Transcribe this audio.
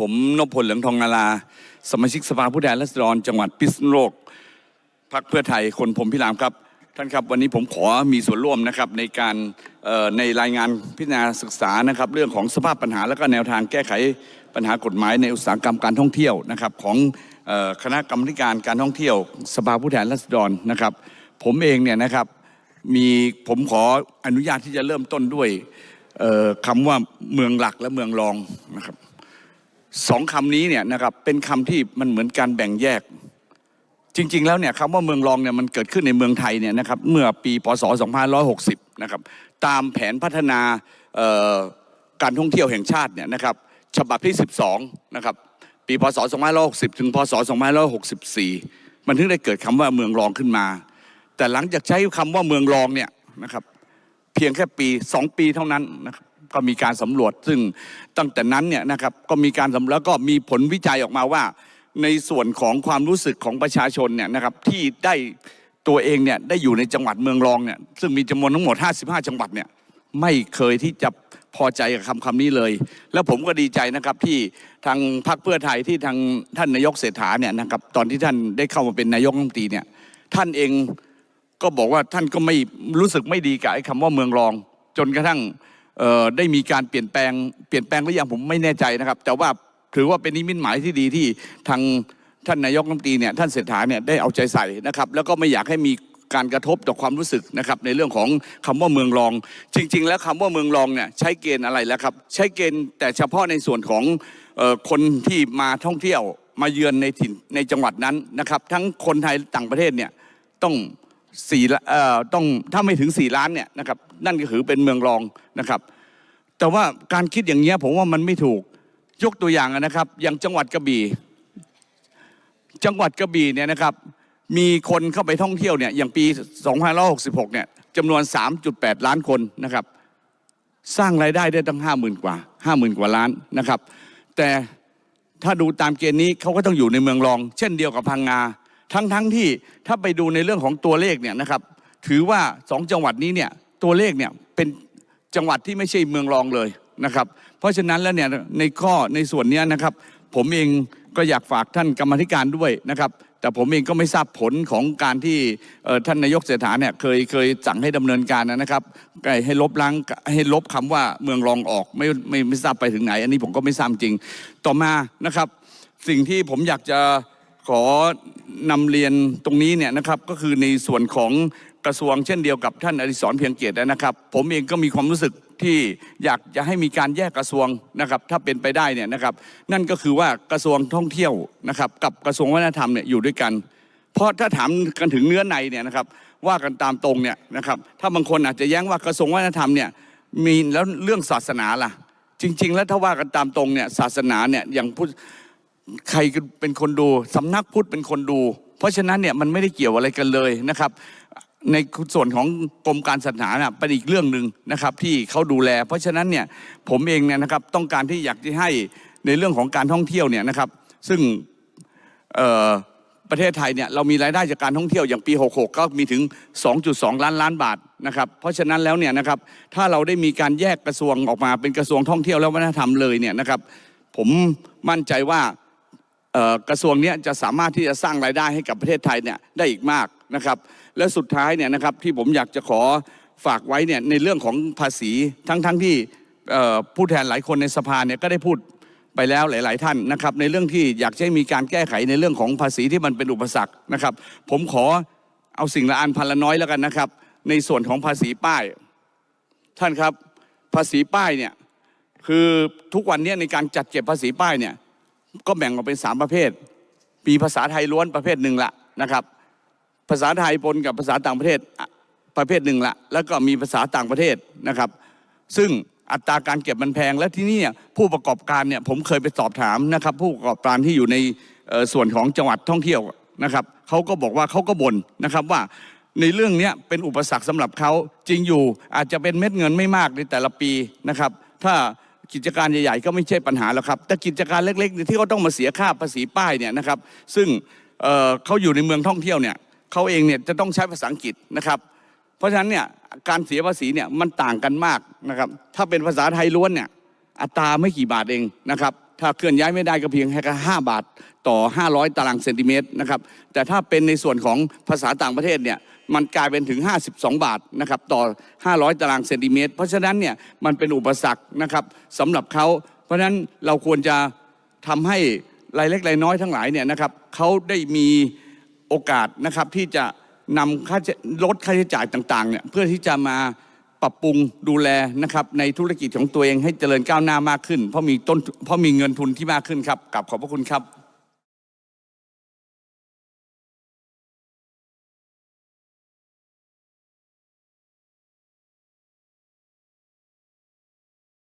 ผมนพพลเหลืองทองนาราสมาชิกสภาผู้แทนราษฎรจังหวัดพิษณุโลกพรรคเพื่อไทยคนผมพิรามครับ ท่านครับวันนี้ผมขอมีส่วนร่วมนะครับในการในรายงานพิจารณาศึกษานะครับ เรื่องของสภาพปัญหาและก็แนวทางแก้ไขปัญหากฎหมายในอุตสาหกรรมการท่องเที่ยวนะครับของคณะกรรมการการท่องเที่ยว สภาผู้แทนราษฎรนะครับ ผมเองเนี่ยนะครับมีผมขออนุญาตที่จะเริ่มต้นด้วยคำว่าเมืองหลักและเมืองรองนะครับ สองคำนี้เนี่ยนะครับเป็นคำที่มันเหมือนการแบ่งแยก จริง ๆ แล้วเนี่ยคำว่าเมืองรองเนี่ยมันเกิดขึ้นในเมืองไทยเนี่ยนะครับเมื่อปีพศ 2560 นะครับตามแผนพัฒนาการท่องเที่ยวแห่งชาติเนี่ยนะครับฉบับที่ 12 นะครับปีพศ 2560 ถึงพศ 2564 มันถึงได้เกิดคำว่าเมืองรองขึ้นมา แต่หลังจากใช้คำว่าเมืองรองเนี่ยนะครับเพียงแค่ปี 2 ปีเท่านั้นนะครับ ก็มีการสำรวจ ซึ่งตั้งแต่นั้นเนี่ยนะครับก็มีการสำรวจแล้วก็มีผลวิจัยออกมาว่า ในส่วนของความรู้สึกของประชาชนเนี่ยนะครับที่ได้ตัวเองเนี่ยได้อยู่ในจังหวัดเมืองรองเนี่ยซึ่งมีจำนวนทั้งหมด 55 จังหวัดเนี่ยไม่เคยที่จะพอใจกับคำคำนี้เลย แล้วผมก็ดีใจนะครับที่ทางพรรคเพื่อไทยที่ทางท่านนายกเศรษฐาเนี่ยนะครับตอนที่ท่านได้เข้ามาเป็นนายกรัฐมนตรีเนี่ยท่านเองก็บอกว่าท่านก็ไม่รู้สึกไม่ดีกับไอ้คำว่าเมืองรอง จนกระทั่ง ได้มีการเปลี่ยนแปลงเปลี่ยนแปลงหรือยังผมไม่แน่ใจนะครับ แต่ว่าถือว่าเป็นนิมิตหมายที่ดีที่ทางท่านนายกรัฐมนตรีเนี่ยท่านเศรษฐาเนี่ยได้เอาใจใส่นะครับ แล้วก็ไม่อยากให้มีการกระทบต่อความรู้สึกนะครับในเรื่องของคำว่าเมืองรอง จริง ๆ แล้วคำว่าเมืองรองเนี่ยใช้เกณฑ์อะไรแล้วครับ ใช้เกณฑ์แต่เฉพาะในส่วนของออคนที่มาท่องเที่ยวมาเยือนในถิ่นในจังหวัดนั้นนะครับ ทั้งคนไทยต่างประเทศเนี่ยต้อง สี่ละเอ่อต้องถ้าไม่ถึงสี่ล้านเนี่ยนะครับนั่นก็คือเป็นเมืองรองนะครับ แต่ว่าการคิดอย่างเงี้ยผมว่ามันไม่ถูกยกตัวอย่างนะครับ อย่างจังหวัดกระบี่จังหวัดกระบี่เนี่ยนะครับ มีคนเข้าไปท่องเที่ยวเนี่ยอย่างปี 2566 เนี่ยจำนวน 3.8 ล้านคนนะครับ สร้างรายได้ได้ตั้ง 50,000 กว่า 50,000 กว่าล้านนะครับ แต่ถ้าดูตามเกณฑ์นี้เขาก็ต้องอยู่ในเมืองรอง เช่นเดียวกับพังงา ทั้งทั้งที่ถ้าไปดูในเรื่องของตัวเลขเนี่ยนะครับถือว่าสองจังหวัดนี้เนี่ยตัวเลขเนี่ยเป็นจังหวัดที่ไม่ใช่เมืองรองเลยนะครับ เพราะฉะนั้นแล้วเนี่ยในข้อในส่วนนี้นะครับ ผมเองก็อยากฝากท่านกรรมธิการด้วยนะครับ แต่ผมเองก็ไม่ทราบผลของการที่ท่านนายกเศรษฐาเนี่ยเคยเคยสั่งให้ดำเนินการนะครับให้ลบล้างให้ลบคำว่าเมืองรองออกไม่ไม่ไม่ทราบไปถึงไหน อันนี้ผมก็ไม่ทราบจริง ต่อมานะครับ สิ่งที่ผมอยากจะ ขอนำเรียนตรงนี้เนี่ยนะครับก็คือในส่วนของกระทรวงเช่นเดียวกับท่านอดิศรเพียงเกียรตินะครับ ผมเองก็มีความรู้สึกที่อยากจะให้มีการแยกกระทรวงนะครับถ้าเป็นไปได้เนี่ยนะครับนั่นก็คือว่ากระทรวงท่องเที่ยวนะครับกับกระทรวงวัฒนธรรมเนี่ยอยู่ด้วยกัน เพราะถ้าถามกันถึงเนื้อในเนี่ยนะครับว่ากันตามตรงเนี่ยนะครับถ้าบางคนอาจจะแย้งว่ากระทรวงวัฒนธรรมเนี่ยมีแล้วเรื่องศาสนาล่ะ จริง ๆ แล้วถ้าว่ากันตามตรงเนี่ยศาสนาเนี่ยอย่างพุท ใครเป็นคนดูสำนักพุทธเป็นคนดู เพราะฉะนั้นเนี่ยมันไม่ได้เกี่ยวอะไรกันเลยนะครับ ในส่วนของกรมการศาสนาเป็นอีกเรื่องหนึ่งนะครับ ที่เขาดูแล เพราะฉะนั้นเนี่ยผมเองเนี่ยนะครับต้องการที่อยากจะให้ในเรื่องของการท่องเที่ยวเนี่ยนะครับ ซึ่งประเทศไทยเนี่ยเรามีรายได้จากการท่องเที่ยวอย่างปี 66 ก็มีถึง 2.2 ล้านล้านบาทนะครับ เพราะฉะนั้นแล้วเนี่ยนะครับถ้าเราได้มีการแยกกระทรวงออกมาเป็นกระทรวงท่องเที่ยวและวัฒนธรรมเลยเนี่ยนะครับ ผมมั่นใจว่า กระทรวงนี้จะสามารถที่จะสร้างรายได้ให้กับประเทศไทยเนี่ยได้อีกมากนะครับ และสุดท้ายเนี่ยนะครับที่ผมอยากจะขอฝากไว้เนี่ยในเรื่องของภาษีทั้งทั้งที่ผู้แทนหลายคนในสภาเนี่ยก็ได้พูดไปแล้วหลาย ๆ ท่านนะครับ ในเรื่องที่อยากจะให้มีการแก้ไขในเรื่องของภาษีที่มันเป็นอุปสรรคนะครับ ผมขอเอาสิ่งละอันพันละน้อยแล้วกันนะครับ ในส่วนของภาษีป้าย ท่านครับภาษีป้ายเนี่ยคือทุกวันนี้ในการจัดเก็บภาษีป้ายเนี่ย ก็แบ่งออกเป็นสามประเภท มีภาษาไทยล้วนประเภทหนึ่งละนะครับ ภาษาไทยปนกับภาษาต่างประเทศประเภทหนึ่งละแล้วก็มีภาษาต่างประเทศนะครับ ซึ่งอัตราการเก็บมันแพง และที่นี่ผู้ประกอบการเนี่ยผมเคยไปสอบถามนะครับ ผู้ประกอบการที่อยู่ในส่วนของจังหวัดท่องเที่ยวนะครับเขาก็บอกว่าเขาก็บ่นนะครับว่าในเรื่องนี้เป็นอุปสรรคสำหรับเขาจริงอยู่อาจจะเป็นเม็ดเงินไม่มากในแต่ละปีนะครับ ถ้า กิจการใหญ่ๆก็ไม่ใช่ปัญหาแล้วครับ แต่กิจการเล็กๆที่เขาต้องมาเสียค่าภาษีป้ายเนี่ยนะครับ ซึ่งเเขาอยู่ในเมืองท่องเที่ยวเนี่ยเขาเองเนี่ยจะต้องใช้ภาษาอังกฤษนะครับ เพราะฉะนั้นเนี่ยการเสียภาษีเนี่ยมันต่างกันมากนะครับ ถ้าเป็นภาษาไทยล้วนเนี่ยอัตราไม่กี่บาทเองนะครับ ถ้าเคลื่อนย้ายไม่ได้ก็เพียงแค่ห้าบาทต่อ 500 ตารางเซนติเมตรนะครับแต่ถ้าเป็นในส่วนของภาษาต่างประเทศเนี่ยมันกลายเป็นถึง 52 บาทนะครับต่อ 500 ตารางเซนติเมตร เพราะฉะนั้นเนี่ยมันเป็นอุปสรรคนะครับสำหรับเขา เพราะฉะนั้นเราควรจะทำให้รายเล็กรายน้อยทั้งหลายเนี่ยนะครับเขาได้มีโอกาสนะครับที่จะนำค่าลดค่าใช้จ่ายต่างๆเนี่ยเพื่อที่จะมา ปรับปรุงดูแลนะครับในธุรกิจของตัวเองให้เจริญก้าวหน้ามากขึ้น เพราะมีต้นเพราะมีเงินทุนที่มากขึ้นครับกับขอบพระคุณครับ